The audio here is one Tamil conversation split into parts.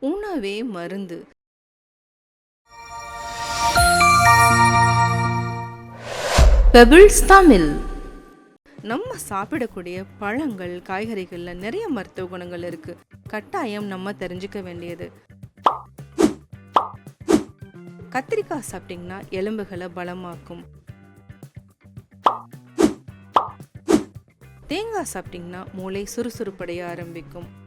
உணவே மருந்து. பெபிள்ஸ் தமிழ். நம்ம சாப்பிடக்கூடிய பழங்கள் காய்கறிகளில் நிறைய மருத்துவ குணங்கள் இருக்கு. கட்டாயம் நம்ம தெரிஞ்சுக்க வேண்டியது. கத்திரிக்காய் சாப்பிட்டீங்கன்னா எலும்புகளை பலமாக்கும். தேங்காய் சாப்பிட்டீங்கன்னா மூளை சுறுசுறுப்படைய ஆரம்பிக்கும்.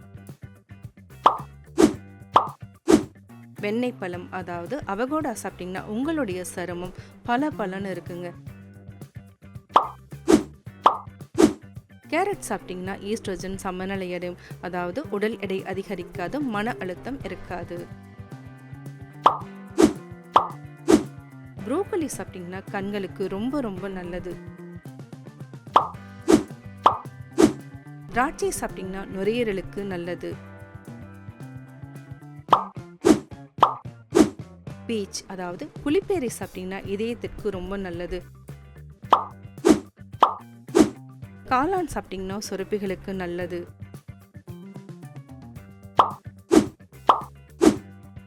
வெண்ணெய் பழம் அதாவது அவகோடா சாப்பிட்டிங்கன்னா உங்களுடைய சருமம் பல பலன்னு இருக்குங்க. கேரட் சாப்பிட்டிங்கன்னா ஈஸ்ட்ரோஜன் சமநிலையடையும் அதாவது உடல் எடை அதிகரிக்காது மன அழுத்தம் இருக்காது. ப்ரோக்கோலி சாப்பிட்டிங்கன்னா கண்களுக்கு ரொம்ப ரொம்ப நல்லது. திராட்சை சாப்பிட்டிங்கன்னா நுரையீரலுக்கு நல்லது. பீச் அதாவது புளிப்பேரி சாப்பிட்டீங்கன்னா இதயத்திற்கு ரொம்ப நல்லது. காளான் சாப்பிட்டீங்கன்னா சுரப்பிகளுக்கு நல்லது.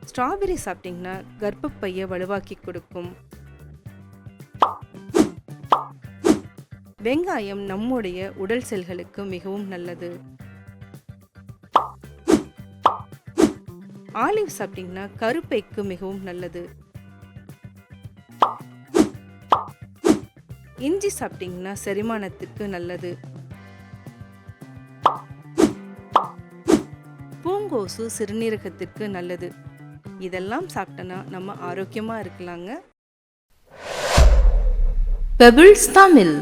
ஸ்ட்ராபெரி சாப்பிட்டீங்கன்னா கர்ப்பப்பையை வலுவாக்கி கொடுக்கும். வெங்காயம் நம்முடைய உடல் செல்களுக்கு மிகவும் நல்லது. ஆலிவ் சாப்பிட்டீங்கன்னா கருப்பைக்கு மிகவும் நல்லது. இஞ்சி சாப்பிட்டீங்கன்னா செரிமானத்துக்கு நல்லது. பூங்கோசு சிறுநீரகத்திற்கு நல்லது. இதெல்லாம் சாப்பிட்டனா நம்ம ஆரோக்கியமாக இருக்கலாங்க. பெபிள்ஸ் தமிழ்